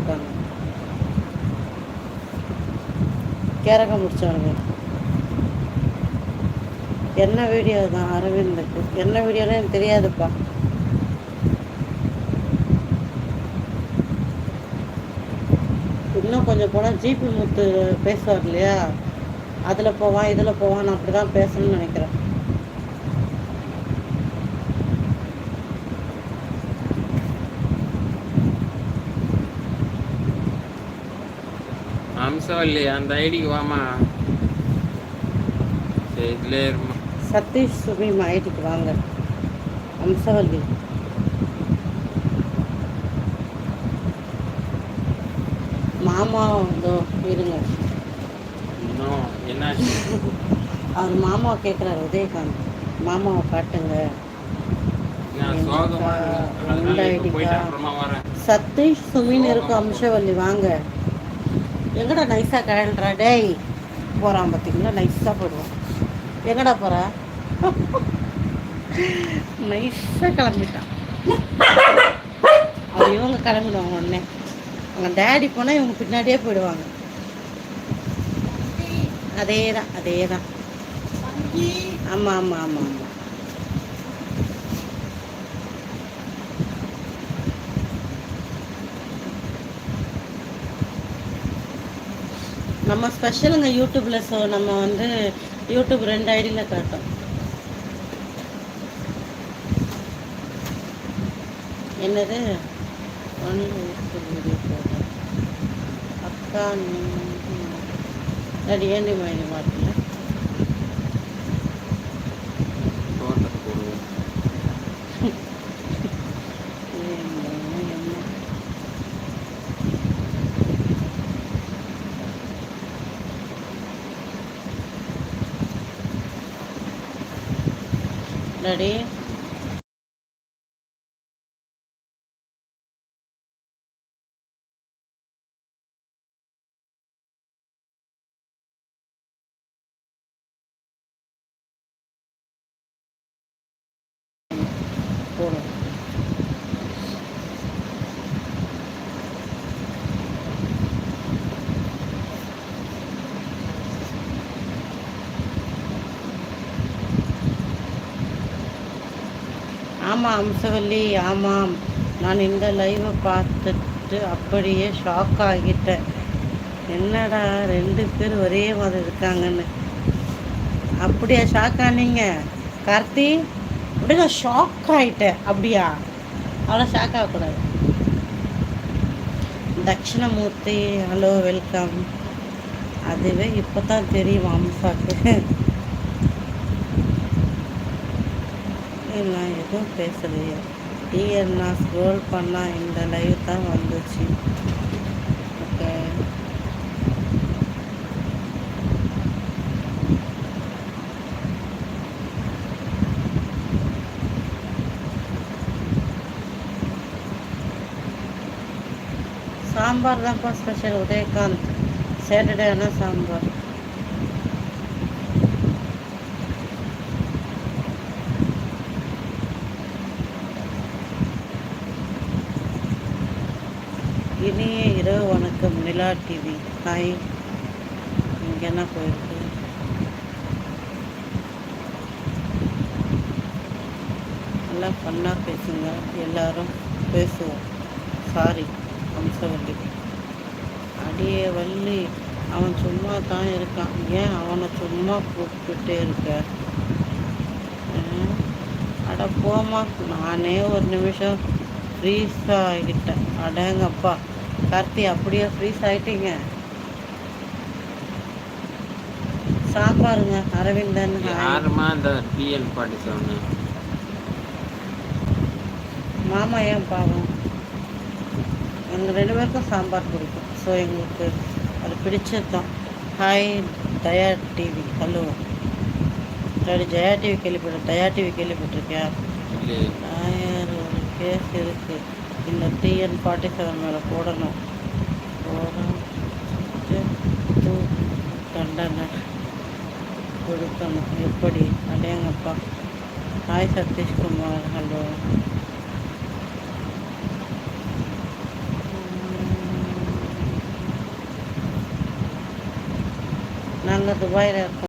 இருக்காங்க கேரக முடிச்சவங்க என்ன வீடியோ தான் அரவிந்துக்கு. என்ன வீடியோன்னு எனக்கு தெரியாதுப்பா. இன்னும் கொஞ்சம் போனால் ஜிபி முத்து பேசுவார் இல்லையா? அதில் போவான் இதில் போவான் நான் அப்படி தான் பேசணும்னு நினைக்கிறேன். அம்சவல்லி அந்த ஐடிக்கு வாமா சரி இதுல இருமா சதீஷ் சுமி ஐடிக்கு வாங்க. அம்சவல்லி மாமா இதோ இருங்க. என்னாச்சு? அவர் மாமாவை கேட்குறாரு உதயகாந்த். மாமாவை காட்டுங்க. சதீஷ் சுமின்னு இருக்கும் அம்சவல்லி வாங்க. எங்கடா நைஸாக கழல்றா டேய் போகிறான் பார்த்தீங்களா நைஸாக போயிடுவான். எங்கடா போகிறா நைஸாக கிளம்பிட்டான். அவன் இவங்க கிளம்பிடுவாங்க உடனே. அவங்க டேடி போனால் இவங்க பின்னாடியே போயிடுவாங்க. அதே தான் அதே தான் ஆமாம் ஆமாம் ஆமாம் ஆமாம் நம்ம ஸ்பெஷலுங்க யூடியூப்ல ஸோ நம்ம வந்து யூடியூப் ரெண்டு ஐடியில் காட்டும். என்னது? வீடியோ அக்கா ரெடி ஏண்டி மாதிரி மாட்டோம் டாடி ஆமாம் அம்சவல்லி ஆமாம். நான் இந்த லைவை பார்த்துட்டு அப்படியே ஷாக் ஆகிட்டேன். என்னடா ரெண்டு பேர் ஒரே மாதிரி இருக்காங்கன்னு. அப்படியா ஷாக் ஆனீங்க கார்த்தி அப்படியே நான் ஷாக் ஆகிட்டேன் அப்படியா? அவ்வளோ ஷாக் ஆகக்கூடாது. தட்சிணமூர்த்தி ஹலோ வெல்கம் அதுவே இப்போ தான் தெரியும் அம்சாக்கு. நான் எதுவும் பேசலையே. டிஎன் நான் ஸ்க்ரோல் பண்ணால் இந்த லைவ் தான் வந்துச்சு. ஓகே. சாம்பார் தான்ப்பா ஸ்பெஷல் உதயகாந்த். சேட்டர்டே ஆனால் சாம்பார். இனிய இரவு வணக்கம். நிலா டிவி ஹாய் இங்கே என்ன போயிருக்கு? நல்லா ஃபன்னாக பேசுங்க. எல்லாரும் பேசுவோம். சாரி வம்சவல்லி அடியே வள்ளி அவன் சும்மா தான் இருக்கான். ஏன் அவனை சும்மா கூப்பிட்டுட்டே இருக்க? அட போம்மா நானே ஒரு நிமிஷம் ஃப்ரீஸ் ஆகிட்டேன் அடேங்கப்பா கார்த்தி அப்படியே ஃப்ரீஸ் ஆகிட்டீங்க சாம்பாருங்க அரவிந்தன். யாருமா இந்த பாட்டி மாமா ஏன் பாவம்? எங்கள் ரெண்டு பேருக்கும் சாம்பார் பிடிக்கும். ஸோ எங்களுக்கு அது பிடிச்சது தான் ஹாய் தயா டிவி ஹலோ சரி ஜெயா டிவி கேள்விப்பட்ட தயா டிவி கேள்விப்பட்டிருக்கியா? கேஸ் இருக்கு இந்த டிஎன் ஃபார்ட்டி செவன் மேலே போடணும். போட்டு தண்டனை கொடுக்கணும். எப்படி? அடையங்கப்பா ஹாய் சதீஷ்குமார் ஹலோ நாங்கள் துபாயில் இருக்கோம்.